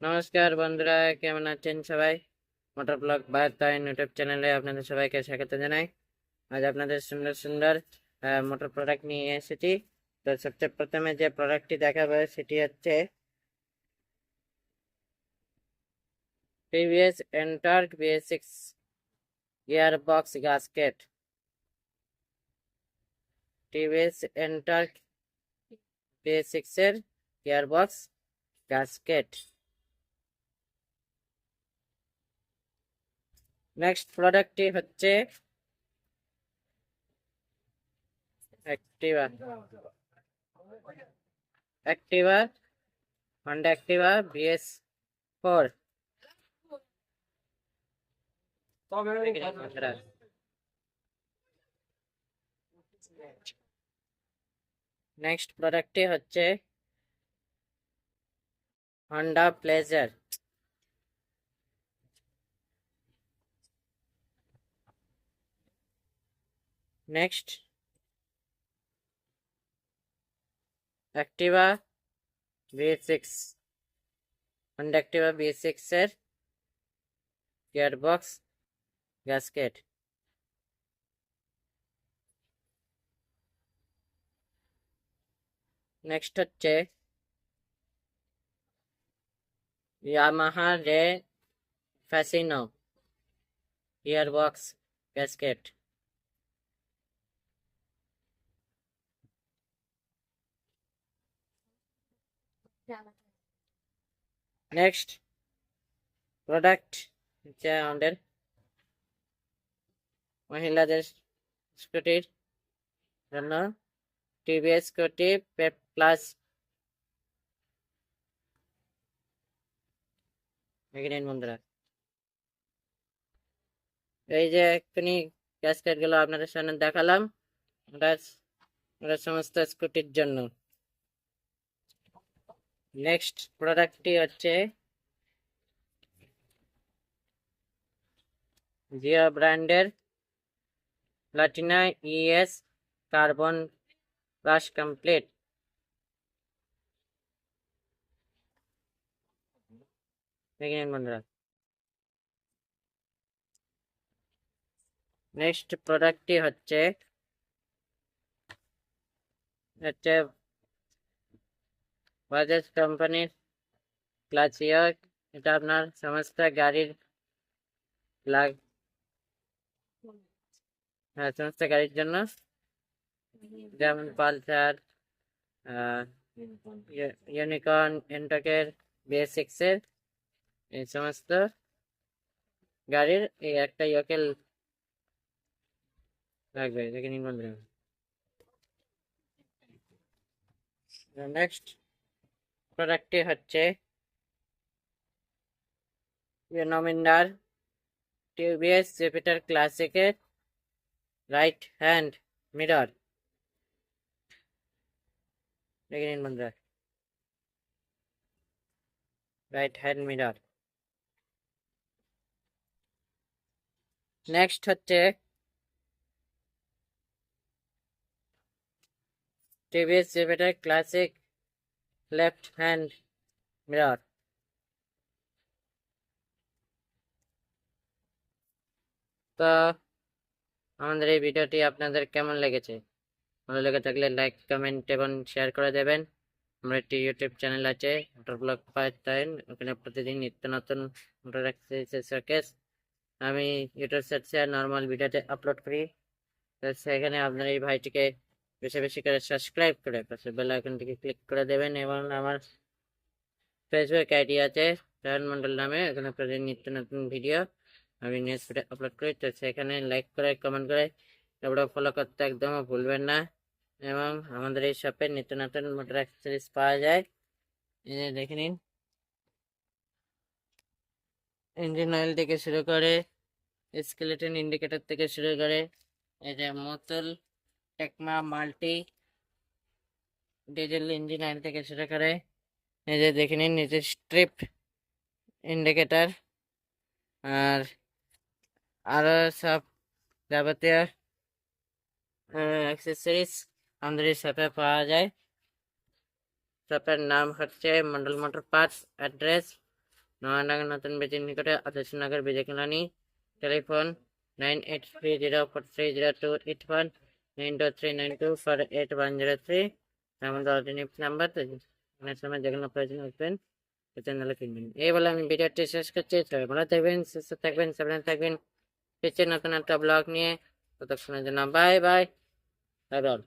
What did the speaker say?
নমস্কার বন্ধুরা, কেমন আছেন সবাই? মোটর ব্লগ বার্তায়ন ইউটিউব চ্যানেলে আপনাদের সবাইকে স্বাগত জানাই। আজ আপনাদের সুন্দর সুন্দর মোটর প্রোডাক্ট নিয়ে এসেছি। তো সবচেয়ে প্রথমে যে প্রোডাক্টটি দেখাবো সেটি হচ্ছে TVS Ntorq BS six gear box gasket TVS Ntorq BS সিক্সের গিয়ার বক্স গাস্কেট নেক্সট প্রোডাক্টটি হচ্ছে Activa Activa Honda Activa BS four next প্রোডাক্টটি হচ্ছে Honda Pleasure next Activa BS six Honda Activa BS সিক্সের গিয়ারবক্স গ্যাসকেট নেক্সট হচ্ছে Yamaha Ray Fascino gearbox gasket next product হচ্ছে আমাদের মহিলাদের স্কুটির জন্য টিভিএস স্কুটি পেপ প্লাস বন্ধুরা এই যে এক্ষুনি ক্যাসকেটগুলো আপনাদের সামনে দেখালাম। ওটা ওটা সমস্ত স্কুটির জন্য। নেক্সট প্রোডাক্টটি হচ্ছে জিও ব্র্যান্ডের Platina ES carbon brush complete next প্রোডাক্টটি হচ্ছে হচ্ছে বাজাজ কোম্পানির ক্লাচিও এটা আপনার সমস্ত গাড়ির লাগ হ্যাঁ সমস্ত গাড়ির জন্য। যেমন পালসার ইউনিকর্ন, এন্টকের বিএস সিক্সের এই সমস্ত গাড়ির এই একটা ইয়কেল লাগবে দেখে নিন বন্ধুরা নেক্সট প্রোডাক্টটি হচ্ছে নমিন্দার টিভিএস জুপিটার ক্লাসিকের রাইট হ্যান্ড মিরর দেখে নিন বন্ধুরা। রাইট হ্যান্ড মিরর নেক্সট হচ্ছে TVS Jupiter classic left hand mirror তো আমাদের এই ভিডিওটি আপনাদের কেমন লেগেছে? ভালো লেগে থাকলে লাইক কমেন্ট এবং শেয়ার করে দেবেন। আমার একটি ইউটিউব চ্যানেল আছে মোটর ব্লগ পাইতেন ওখানে প্রতিদিন নিত্য নতুন আমি ইউটিউব সার্চে নর্মাল ভিডিওতে আপলোড করি। তো সেখানে আপনার এই ভাইটিকে বেশি বেশি করে সাবস্ক্রাইব করে পাশে বেল আইকনটিকে ক্লিক করে দেবেন এবং আমার ফেসবুক আইডি আছে রায়ন মন্ডল নামে এখানে প্রতিদিন নিত্য নতুন ভিডিও আমি নিউজ ভিডিও আপলোড করি। তো সেখানে লাইক করে কমেন্ট করে তারপরে ফলো করতে একদম ভুলবেন না। এবং আমাদের এই শপে নিত্য নতুন মোটর অ্যাক্সেসরিজ পাওয়া যায়। এই যে দেখে নিন। ইঞ্জিন অয়েল থেকে শুরু করে স্কেলেটন ইন্ডিকেটর থেকে শুরু করে, এই যে Motul Tekma, multi diesel engine oil থেকে শুরু করে যে দেখে নিন, নিজের স্ট্রিপ ইন্ডিকেটর আর আরও সব যাবতীয় অ্যাক্সেসরিজ আমাদের এই শপে পাওয়া যায়। শপের নাম হচ্ছে Mondal motor parts address Nayanagar নতুন ব্রিজের নিকটে Adarsh Nagar Bijoy colony telephone nine eight three zero four three zero two eight one. Nine three nine two four eight one zero three number তো সময় প্রয়োজন কিনবেন। এই আমি শেষ থাকবেন থাকবেন থাকবেন। নতুন একটা ব্লগ নিয়ে, ততক্ষণের জন্য বাই বাই বাই বাই